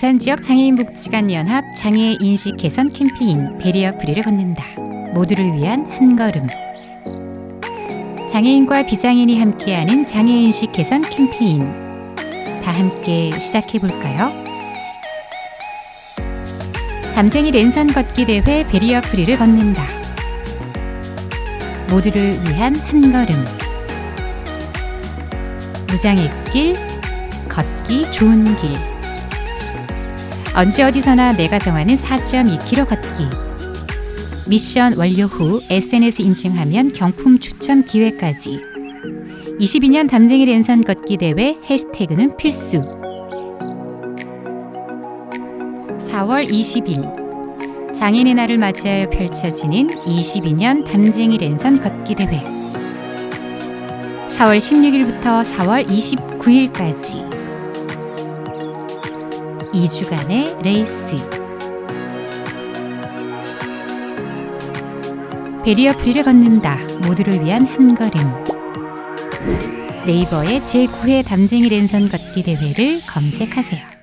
부산 지역 장애인 복지관 연합 장애 인식 개선 캠페인 베리어 프리를 걷는다. 모두를 위한 한 걸음. 장애인과 비장애인이 함께하는 장애 인식 개선 캠페인. 다 함께 시작해 볼까요? 담쟁이 랜선 걷기 대회 베리어 프리를 걷는다. 모두를 위한 한 걸음. 무장의 길, 걷기 좋은 길. 언제 어디서나 내가 정하는 4.2km 걷기. 미션 완료 후 SNS 인증하면 경품 추첨 기회까지. 22년 담쟁이 랜선 걷기 대회 해시태그는 필수. 4월 20일 장인의 날을 맞이하여 펼쳐지는 22년 담쟁이 랜선 걷기 대회. 4월 16일부터 4월 29일까지 2주간의 레이스. 베리어 프리를 걷는다. 모두를 위한 한 걸음. 네이버에 제9회 담쟁이 랜선 걷기 대회를 검색하세요.